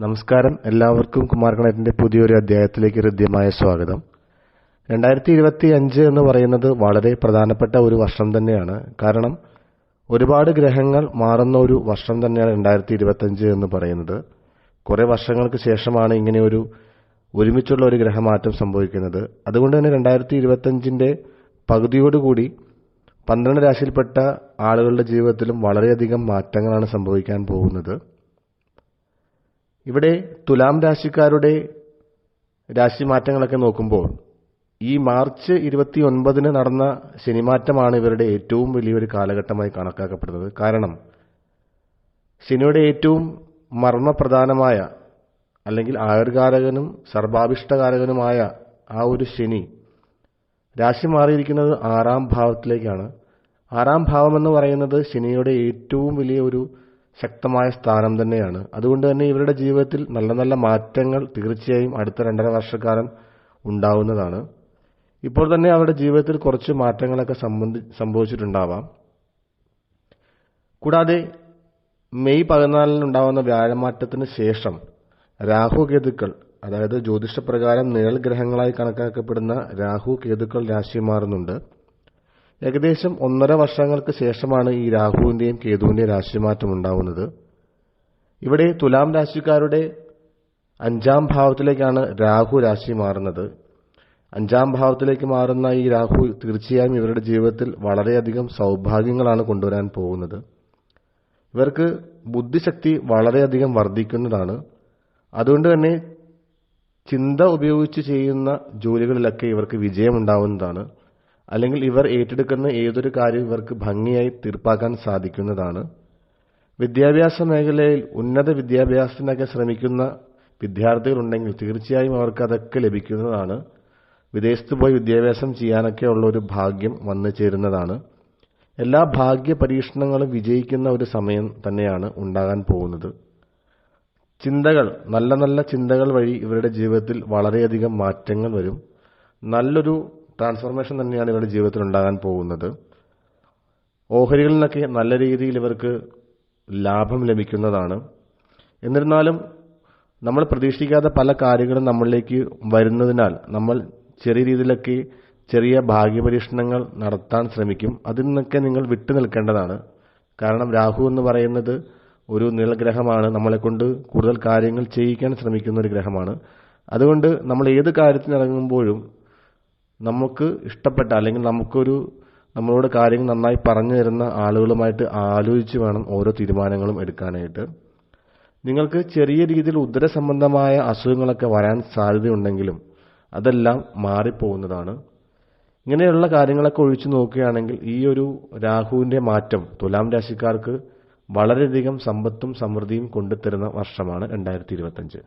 നമസ്കാരം. എല്ലാവർക്കും കുമാരകണേറ്റിന്റെ പുതിയൊരു അധ്യായത്തിലേക്ക് ഹൃദ്യമായ സ്വാഗതം. രണ്ടായിരത്തി ഇരുപത്തി അഞ്ച് എന്ന് പറയുന്നത് വളരെ പ്രധാനപ്പെട്ട ഒരു വർഷം തന്നെയാണ്. കാരണം ഒരുപാട് ഗ്രഹങ്ങൾ മാറുന്ന ഒരു വർഷം തന്നെയാണ് രണ്ടായിരത്തി ഇരുപത്തഞ്ച് എന്ന് പറയുന്നത്. കുറെ വർഷങ്ങൾക്ക് ശേഷമാണ് ഇങ്ങനെ ഒരു ഒരുമിച്ചുള്ള ഒരു ഗ്രഹമാറ്റം സംഭവിക്കുന്നത്. അതുകൊണ്ട് തന്നെ രണ്ടായിരത്തി ഇരുപത്തഞ്ചിന്റെ പകുതിയോടുകൂടി പന്ത്രണ്ട് രാശിയിൽപ്പെട്ട ആളുകളുടെ ജീവിതത്തിലും വളരെയധികം മാറ്റങ്ങളാണ് സംഭവിക്കാൻ പോകുന്നത്. ഇവിടെ തുലാം രാശിക്കാരുടെ രാശി രാശിമാറ്റങ്ങളൊക്കെ നോക്കുമ്പോൾ ഈ മാർച്ച് ഇരുപത്തി ഒൻപതിന് നടന്ന ശനിമാറ്റമാണ് ഇവരുടെ ഏറ്റവും വലിയൊരു കാലഘട്ടമായി കണക്കാക്കപ്പെടുന്നത്. കാരണം ശനിയുടെ ഏറ്റവും മർമ്മപ്രധാനമായ അല്ലെങ്കിൽ ആയുർകാരകനും സർവാഭിഷ്ടകാരകനുമായ ആ ഒരു ശനി രാശി മാറിയിരിക്കുന്നത് ആറാം ഭാവത്തിലേക്കാണ്. ആറാം ഭാവം എന്ന് പറയുന്നത് ശനിയുടെ ഏറ്റവും വലിയ ഒരു ശക്തമായ സ്ഥാനം തന്നെയാണ്. അതുകൊണ്ട് തന്നെ ഇവരുടെ ജീവിതത്തിൽ നല്ല നല്ല മാറ്റങ്ങൾ തീർച്ചയായും അടുത്ത രണ്ടര വർഷക്കാലം ഉണ്ടാവുന്നതാണ്. ഇപ്പോൾ തന്നെ അവരുടെ ജീവിതത്തിൽ കുറച്ച് മാറ്റങ്ങളൊക്കെ സംബന്ധി സംഭവിച്ചിട്ടുണ്ടാവാം. കൂടാതെ മെയ് പതിനാലിന് ഉണ്ടാവുന്ന വ്യാഴമാറ്റത്തിന് ശേഷം രാഹു കേതുക്കൾ അതായത് ജ്യോതിഷപ്രകാരം നിഴൽ ഗ്രഹങ്ങളായി കണക്കാക്കപ്പെടുന്ന രാഹു കേതുക്കൾ രാശി മാറുന്നുണ്ട്. ഏകദേശം ഒന്നര വർഷങ്ങൾക്ക് ശേഷമാണ് ഈ രാഹുവിന്റെയും കേതുവിന്റെയും രാശിമാറ്റം ഉണ്ടാവുന്നത്. ഇവിടെ തുലാം രാശിക്കാരുടെ അഞ്ചാം ഭാവത്തിലേക്കാണ് രാഹു രാശി മാറുന്നത്. അഞ്ചാം ഭാവത്തിലേക്ക് മാറുന്ന ഈ രാഹു തീർച്ചയായും ഇവരുടെ ജീവിതത്തിൽ വളരെയധികം സൗഭാഗ്യങ്ങളാണ് കൊണ്ടുവരാൻ പോകുന്നത്. ഇവർക്ക് ബുദ്ധിശക്തി വളരെയധികം വർദ്ധിക്കുന്നതാണ്. അതുകൊണ്ട് തന്നെ ചിന്ത ഉപയോഗിച്ച് ചെയ്യുന്ന ജോലികളിലൊക്കെ ഇവർക്ക് വിജയമുണ്ടാവുന്നതാണ്. അല്ലെങ്കിൽ ഇവർ ഏറ്റെടുക്കുന്ന ഏതൊരു കാര്യവും ഇവർക്ക് ഭംഗിയായി തീർപ്പാക്കാൻ സാധിക്കുന്നതാണ്. വിദ്യാഭ്യാസ മേഖലയിൽ ഉന്നത വിദ്യാഭ്യാസത്തിനൊക്കെ ശ്രമിക്കുന്ന വിദ്യാർത്ഥികളുണ്ടെങ്കിൽ തീർച്ചയായും അവർക്ക് അതൊക്കെ ലഭിക്കുന്നതാണ്. വിദേശത്ത് പോയി വിദ്യാഭ്യാസം ചെയ്യാനൊക്കെ ഉള്ള ഒരു ഭാഗ്യം വന്നു ചേരുന്നതാണ്. എല്ലാ ഭാഗ്യ പരീക്ഷണങ്ങളും വിജയിക്കുന്ന ഒരു സമയം തന്നെയാണ് ഉണ്ടാകാൻ പോകുന്നത്. ചിന്തകൾ നല്ല നല്ല ചിന്തകൾ വഴി ഇവരുടെ ജീവിതത്തിൽ വളരെയധികം മാറ്റങ്ങൾ വരും. നല്ലൊരു ട്രാൻസ്ഫോർമേഷൻ തന്നെയാണ് ഇവരുടെ ജീവിതത്തിൽ ഉണ്ടാകാൻ പോകുന്നത്. ഓഹരികളിൽ നിന്നൊക്കെ നല്ല രീതിയിൽ ഇവർക്ക് ലാഭം ലഭിക്കുന്നതാണ്. എന്നിരുന്നാലും നമ്മൾ പ്രതീക്ഷിക്കാത്ത പല കാര്യങ്ങളും നമ്മളിലേക്ക് വരുന്നതിനാൽ നമ്മൾ ചെറിയ രീതിയിലൊക്കെ ചെറിയ ഭാഗ്യപരീക്ഷണങ്ങൾ നടത്താൻ ശ്രമിക്കും. അതിൽ നിന്നൊക്കെ നിങ്ങൾ വിട്ടു നിൽക്കേണ്ടതാണ്. കാരണം രാഹു എന്ന് പറയുന്നത് ഒരു നീളഗ്രഹമാണ് നമ്മളെക്കൊണ്ട് കൂടുതൽ കാര്യങ്ങൾ ചെയ്യിക്കാൻ ശ്രമിക്കുന്ന ഒരു ഗ്രഹമാണ്. അതുകൊണ്ട് നമ്മൾ ഏത് കാര്യത്തിനിറങ്ങുമ്പോഴും നമുക്ക് ഇഷ്ടപ്പെട്ട അല്ലെങ്കിൽ നമുക്കൊരു നമ്മളോട് കാര്യങ്ങൾ നന്നായി പറഞ്ഞു തരുന്ന ആളുകളുമായിട്ട് ആലോചിച്ച് വേണം ഓരോ തീരുമാനങ്ങളും എടുക്കാനായിട്ട്. നിങ്ങൾക്ക് ചെറിയ രീതിയിൽ ഉദര സംബന്ധമായ അസുഖങ്ങളൊക്കെ വരാൻ സാധ്യതയുണ്ടെങ്കിലും അതെല്ലാം മാറിപ്പോകുന്നതാണ്. ഇങ്ങനെയുള്ള കാര്യങ്ങളൊക്കെ ഒഴിച്ചു നോക്കുകയാണെങ്കിൽ ഈ ഒരു രാഹുവിന്റെ മാറ്റം തുലാം രാശിക്കാർക്ക് വളരെയധികം സമ്പത്തും സമൃദ്ധിയും കൊണ്ടുതരുന്ന വർഷമാണ് രണ്ടായിരത്തി ഇരുപത്തഞ്ച്